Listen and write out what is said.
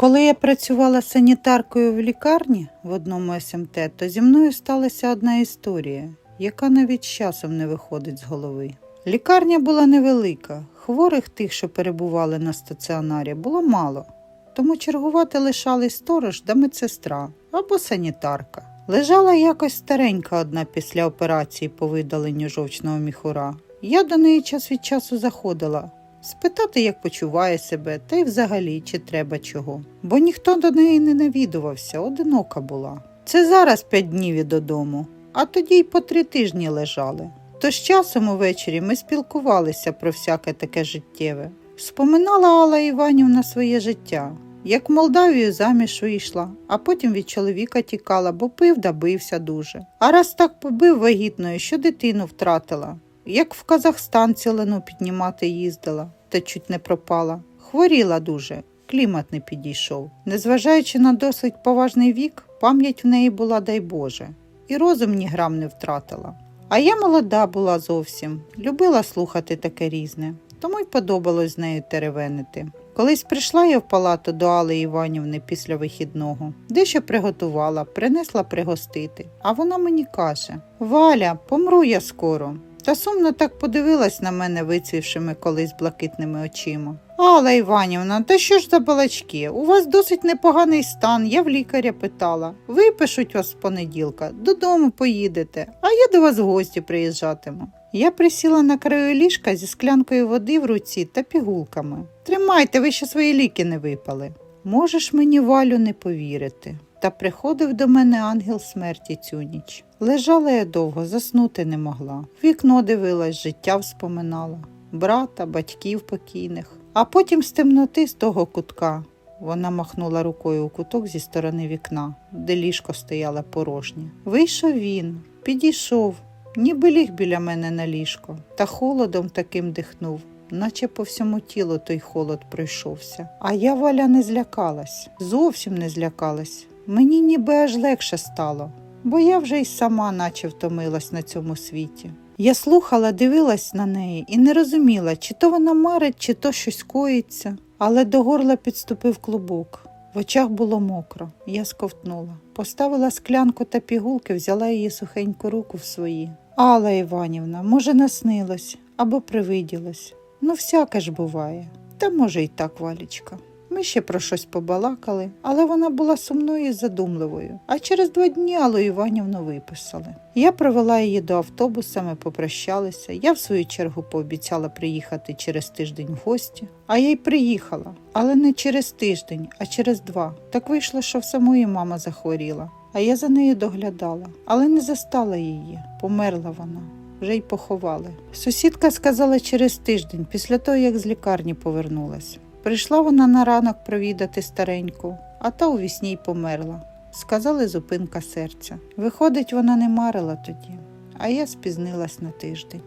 Коли я працювала санітаркою в лікарні в одному СМТ, то зі мною сталася одна історія, яка навіть з часом не виходить з голови. Лікарня була невелика, хворих тих, що перебували на стаціонарі, було мало, тому чергувати лишались сторож да медсестра або санітарка. Лежала якось старенька одна після операції по видаленню жовчного міхура. Я до неї час від часу заходила, спитати, як почуває себе, та й взагалі чи треба чого. Бо ніхто до неї не навідувався, одинока була. Це зараз п'ять днів і додому, а тоді й по три тижні лежали. Тож часом увечері ми спілкувалися про всяке таке життєве. Споминала Алла Іванівна своє життя, як в Молдавію заміж вийшла, а потім від чоловіка тікала, бо пив да бився дуже. А раз так побив вагітною, що дитину втратила. Як в Казахстан цілину піднімати їздила, та чуть не пропала. Хворіла дуже, клімат не підійшов. Незважаючи на досить поважний вік, пам'ять в неї була, дай Боже, і розум ні грам не втратила. А я молода була зовсім, любила слухати таке різне, тому й подобалось з нею теревенити. Колись прийшла я в палату до Алли Іванівни після вихідного, дещо приготувала, принесла пригостити. А вона мені каже: Валя, помру я скоро. Та сумно так подивилась на мене вицвівшими колись блакитними очима. Алла Іванівна, та що ж за балачки? У вас досить непоганий стан, я в лікаря питала. Випишуть вас з понеділка, додому поїдете, а я до вас в гості приїжджатиму. Я присіла на краю ліжка зі склянкою води в руці та пігулками. Тримайте, ви ще свої ліки не випали. Можеш мені Валю не повірити. Та приходив до мене ангел смерті цю ніч. Лежала я довго, заснути не могла. Вікно дивилась, життя вспоминала, брата, батьків покійних. А потім з темноти з того кутка. Вона махнула рукою у куток зі сторони вікна, де ліжко стояло порожнє. Вийшов він, підійшов, ніби ліг біля мене на ліжко, та холодом таким дихнув, наче по всьому тілу той холод пройшовся. А я Валя не злякалась, зовсім не злякалась. Мені ніби аж легше стало, бо я вже й сама наче втомилась на цьому світі. Я слухала, дивилась на неї і не розуміла, чи то вона марить, чи то щось коїться, але до горла підступив клубок. В очах було мокро, я сковтнула. Поставила склянку та пігулки, взяла її сухеньку руку в свої. Алла Іванівна, може, наснилось або привиділось. Ну, всяке ж буває. Та може й так, Валічка. Ми ще про щось побалакали, але вона була сумною і задумливою. А через два дні Аллу Іванівну виписали. Я провела її до автобуса, ми попрощалися. Я в свою чергу пообіцяла приїхати через тиждень в гості. А я й приїхала, але не через тиждень, а через два. Так вийшло, що в самої мама захворіла. А я за нею доглядала, але не застала її. Померла вона. Вже й поховали. Сусідка сказала через тиждень, після того, як з лікарні повернулась. Прийшла вона на ранок провідати стареньку, а та у вісні й померла. Сказали зупинка серця. Виходить, вона не марила тоді, а я спізнилась на тиждень.